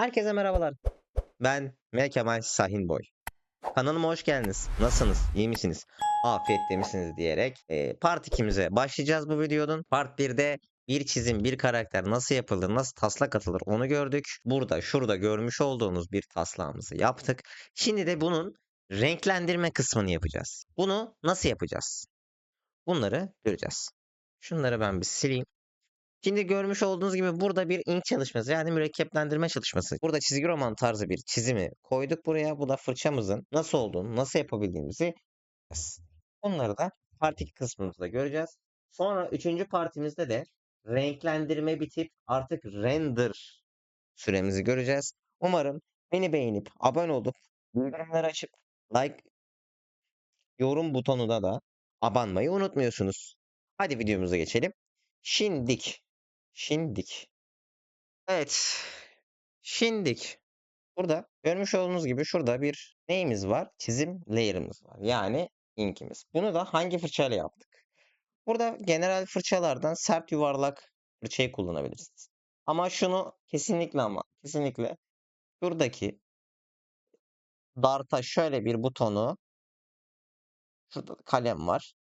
Herkese merhabalar. Ben Mel Kemal Sahin Boy. Kanalıma hoş geldiniz. Nasılsınız? İyi misiniz? Afiyette misiniz diyerek e, part 2'mize başlayacağız bu videonun. Part 1'de bir çizim, bir karakter nasıl yapılır, nasıl taslak atılır onu gördük. Burada, şurada görmüş olduğunuz bir taslağımızı yaptık. Şimdi de bunun renklendirme kısmını yapacağız. Bunu nasıl yapacağız? Bunları göreceğiz. Şunları ben bir sileyim. Şimdi görmüş olduğunuz gibi burada bir ink çalışması yani mürekkeplendirme çalışması. Burada çizgi roman tarzı bir çizimi koyduk buraya. Bu da fırçamızın nasıl olduğunu, nasıl yapabildiğimizi. Bunları da part 2 kısmımızda göreceğiz. Sonra üçüncü partimizde de renklendirme bitip artık render süremizi göreceğiz. Umarım beni beğenip abone olup bildirimleri açıp like yorum butonuna da abanmayı unutmuyorsunuz. Hadi videomuza geçelim. Şimdik. Şimdik. Evet. Şimdik. Burada görmüş olduğunuz gibi şurada bir neyimiz var? Çizim layer'ımız var. Yani inkimiz. Bunu da hangi fırçayla yaptık? Burada genel fırçalardan sert yuvarlak fırçayı kullanabilirsiniz. Ama şunu kesinlikle ama kesinlikle şuradaki darta şöyle bir butonu şurada da kalem var.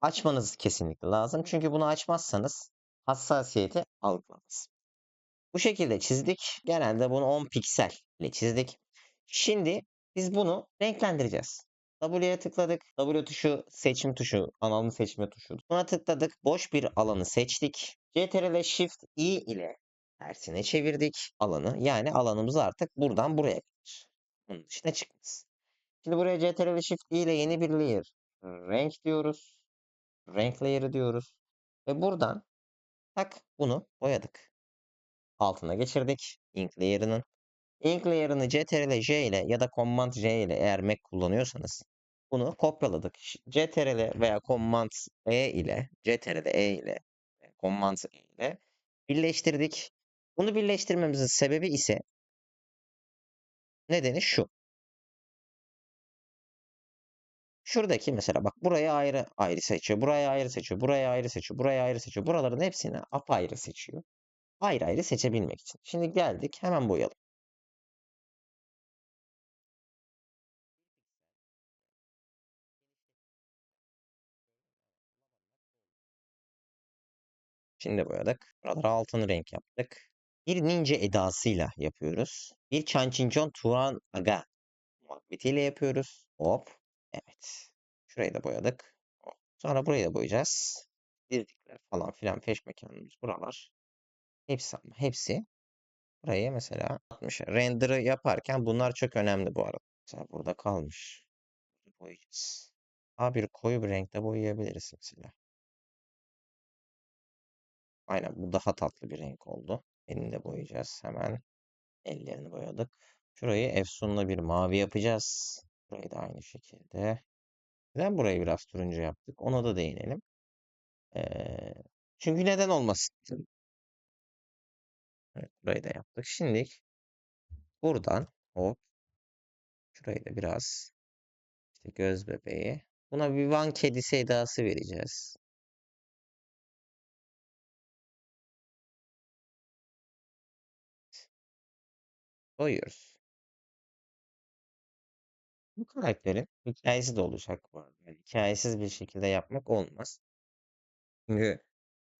Açmanız kesinlikle lazım. Çünkü bunu açmazsanız hassasiyeti algılamaz. Bu şekilde çizdik. Genelde bunu 10 piksel ile çizdik. Şimdi biz bunu renklendireceğiz. W'ye tıkladık. W tuşu seçim tuşu, alanı seçme tuşu. Buna tıkladık. Boş bir alanı seçtik. CTRL Shift I ile tersine çevirdik alanı. Yani alanımız artık buradan buraya kadar. Bunun dışına çıkmaz. Şimdi buraya CTRL Shift I ile yeni bir layer renk diyoruz. Renk layer'ı diyoruz. Ve buradan tak bunu boyadık. Altına geçirdik ink layer'ının. Ink layer'ını CTRL J ile ya da Command J ile eğer Mac kullanıyorsanız bunu kopyaladık. CTRL veya Command E ile CTRL E ile Command E ile birleştirdik. Bunu birleştirmemizin sebebi ise nedeni şu. Şuradaki mesela bak buraya ayrı ayrı seçiyor. Buraya ayrı seçiyor. Buraya ayrı seçiyor. Buraya ayrı seçiyor. Buraların hepsini apayrı seçiyor. Ayrı ayrı seçebilmek için. Şimdi geldik hemen boyayalım. Şimdi boyadık. Buralara altın renk yaptık. Bir ninja edasıyla yapıyoruz. Bir Chanchincon Turan Aga muhabbetiyle yapıyoruz. Hop. Şurayı da boyadık. Sonra burayı da boyayacağız. Dizlikler falan filan peş mekanımız buralar. Hepsi ama hepsi. Buraya mesela 60. Render'ı yaparken bunlar çok önemli bu arada. Mesela burada kalmış. Boyayacağız. Daha bir koyu bir renkte boyayabiliriz mesela. Aynen bu daha tatlı bir renk oldu. Elini de boyayacağız hemen. Ellerini boyadık. Şurayı efsunla bir mavi yapacağız. Burayı da aynı şekilde. Neden burayı biraz turuncu yaptık? Ona da değinelim. Ee, çünkü neden olmasın? Evet, burayı da yaptık. Şimdi buradan hop şurayı da biraz işte göz bebeği. Buna bir van kedisi edası vereceğiz. Koyuyoruz. Bu karakterin hikayesi de olacak bu arada. Yani hikayesiz bir şekilde yapmak olmaz. Çünkü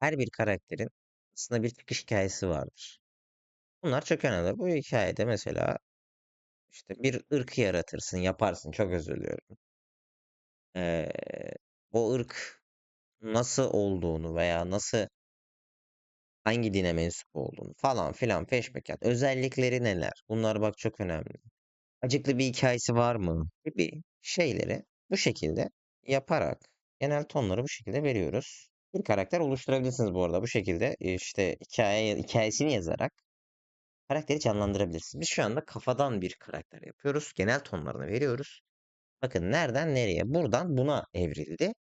her bir karakterin aslında bir çıkış hikayesi vardır. Bunlar çok önemli. Bu hikayede mesela işte bir ırkı yaratırsın, yaparsın. Çok özür diliyorum. Ee, o ırk nasıl olduğunu veya nasıl hangi dine mensup olduğunu falan filan peşmekan. Özellikleri neler? Bunlar bak çok önemli. Acıklı bir hikayesi var mı? Gibi şeyleri bu şekilde yaparak genel tonları bu şekilde veriyoruz. Bir karakter oluşturabilirsiniz bu arada. Bu şekilde işte hikaye, hikayesini yazarak karakteri canlandırabilirsiniz. Biz şu anda kafadan bir karakter yapıyoruz. Genel tonlarını veriyoruz. Bakın nereden nereye? Buradan buna evrildi.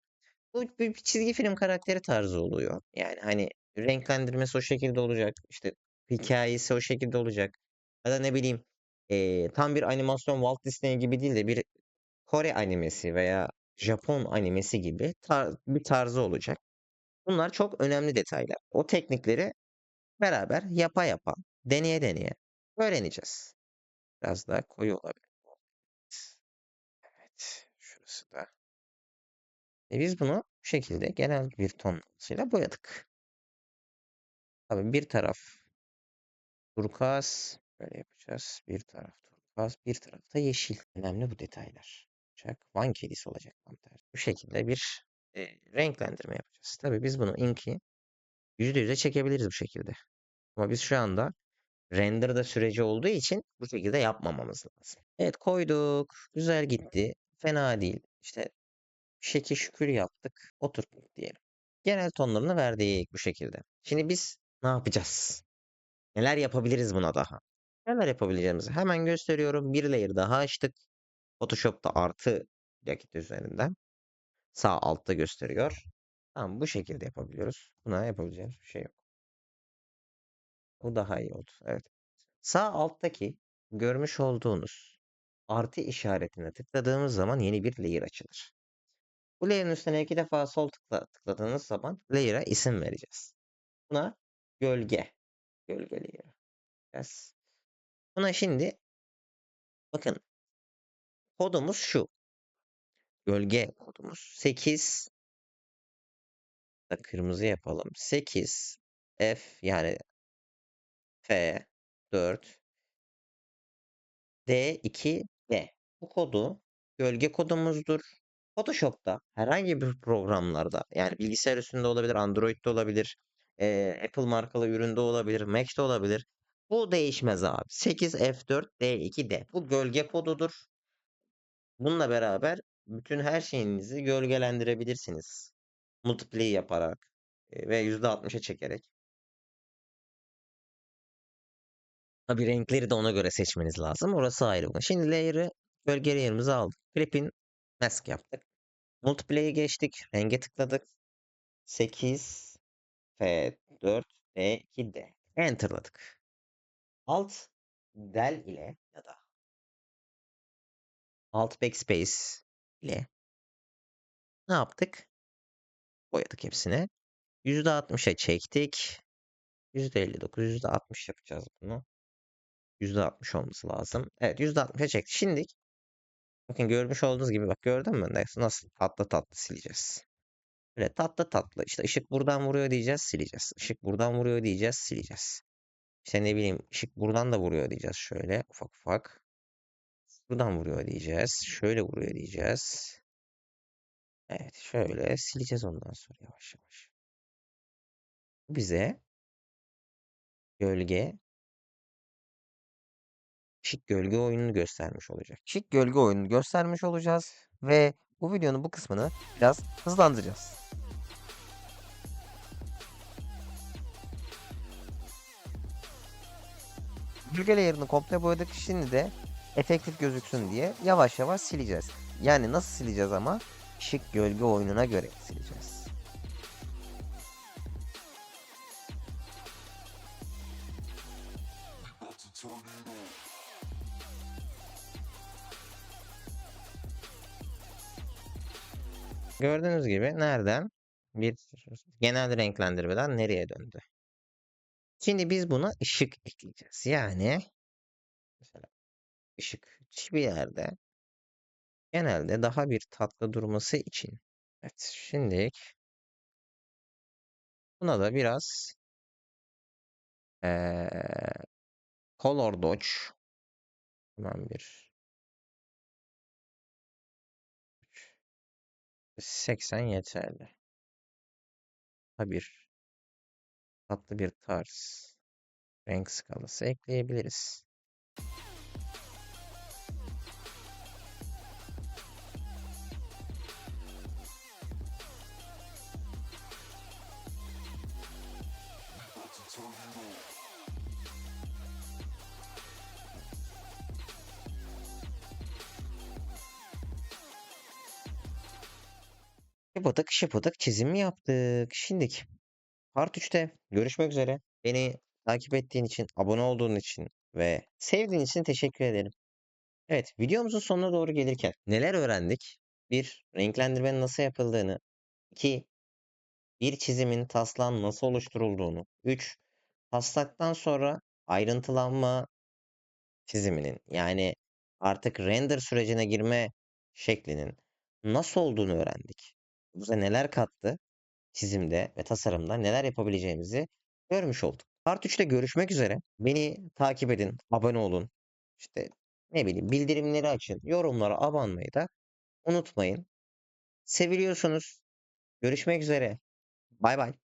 Bu bir çizgi film karakteri tarzı oluyor. Yani hani renklendirmesi o şekilde olacak. İşte hikayesi o şekilde olacak. Ya da ne bileyim e, tam bir animasyon Walt Disney gibi değil de bir Kore animesi veya Japon animesi gibi tar bir tarzı olacak. Bunlar çok önemli detaylar. O teknikleri beraber yapa yapa, deneye deneye öğreneceğiz. Biraz daha koyu olabilir. Evet, şurası da. E biz bunu bu şekilde genel bir tonlamasıyla boyadık. Tabii bir taraf turkuaz böyle yapacağız. Bir taraf turkuaz, bir taraf da yeşil. Önemli bu detaylar. Olacak. Van kedisi olacak tam tersi. Bu şekilde bir e, renklendirme yapacağız. Tabii biz bunu inki %100'e çekebiliriz bu şekilde. Ama biz şu anda render'da süreci olduğu için bu şekilde yapmamamız lazım. Evet koyduk. Güzel gitti. Fena değil. İşte şekil şükür yaptık. Oturttuk diyelim. Genel tonlarını verdik bu şekilde. Şimdi biz ne yapacağız? Neler yapabiliriz buna daha? Neler yapabileceğimizi hemen gösteriyorum. Bir layer daha açtık. Photoshop'ta artı jacket üzerinden. Sağ altta gösteriyor. Tamam bu şekilde yapabiliyoruz. Buna yapabileceğimiz bir şey yok. Bu daha iyi oldu. Evet. Sağ alttaki görmüş olduğunuz artı işaretine tıkladığımız zaman yeni bir layer açılır. Bu layer'ın üstüne iki defa sol tıkla, tıkladığınız zaman layer'a isim vereceğiz. Buna gölge. Gölge layer. Yes. Buna şimdi bakın kodumuz şu. Gölge kodumuz 8 da kırmızı yapalım. 8 F yani F 4 D2 D. Bu kodu gölge kodumuzdur. Photoshop'ta herhangi bir programlarda yani bilgisayar üstünde olabilir, Android'de olabilir, Apple markalı üründe olabilir, Mac'te olabilir. Bu değişmez abi. 8 F4 D2 D. Bu gölge kodudur. Bununla beraber bütün her şeyinizi gölgelendirebilirsiniz. Multiply yaparak e, ve %60'a çekerek. Tabii renkleri de ona göre seçmeniz lazım. Orası ayrı. Şimdi layer'ı gölge layer'ımızı aldık. Clip'in mask yaptık. Multiplay'e geçtik. Renge tıkladık. 8 F4 D2 D. Enter'ladık. Alt del ile ya da alt backspace ile ne yaptık? Boyadık hepsini. %60'a çektik. %59, %60 yapacağız bunu. %60 olması lazım. Evet %60'a çektik. Şimdi bakın görmüş olduğunuz gibi bak gördün mü? Nasıl, tatlı tatlı sileceğiz. Böyle tatlı tatlı. İşte ışık buradan vuruyor diyeceğiz sileceğiz. Işık buradan vuruyor diyeceğiz sileceğiz. İşte ne bileyim ışık buradan da vuruyor diyeceğiz şöyle ufak ufak. Buradan vuruyor diyeceğiz. Şöyle vuruyor diyeceğiz. Evet şöyle sileceğiz ondan sonra yavaş yavaş. Bize gölge ışık gölge oyununu göstermiş olacak. Işık gölge oyununu göstermiş olacağız ve bu videonun bu kısmını biraz hızlandıracağız. Gölge layer'ını komple boyadık. Şimdi de efektif gözüksün diye yavaş yavaş sileceğiz. Yani nasıl sileceğiz ama? Işık gölge oyununa göre sileceğiz. Gördüğünüz gibi nereden bir genel renklendirmeden nereye döndü? Şimdi biz buna ışık ekleyeceğiz. Yani mesela ışık hiçbir yerde genelde daha bir tatlı durması için. Evet şimdi buna da biraz ee, color dodge hemen bir 80 yeterli. bir tatlı bir tarz renk skalası ekleyebiliriz. Şıpıdık şıpıdık çizim yaptık. Şimdiki Part 3'te görüşmek üzere. Beni takip ettiğin için, abone olduğun için ve sevdiğin için teşekkür ederim. Evet, videomuzun sonuna doğru gelirken neler öğrendik? Bir, renklendirmenin nasıl yapıldığını. iki bir çizimin taslağın nasıl oluşturulduğunu. Üç, taslaktan sonra ayrıntılanma, çiziminin yani artık render sürecine girme şeklinin nasıl olduğunu öğrendik. Bize neler kattı çizimde ve tasarımda neler yapabileceğimizi görmüş olduk. Part 3'te görüşmek üzere. Beni takip edin, abone olun. İşte ne bileyim bildirimleri açın, yorumlara abanmayı da unutmayın. Seviliyorsunuz. Görüşmek üzere. Bay bay.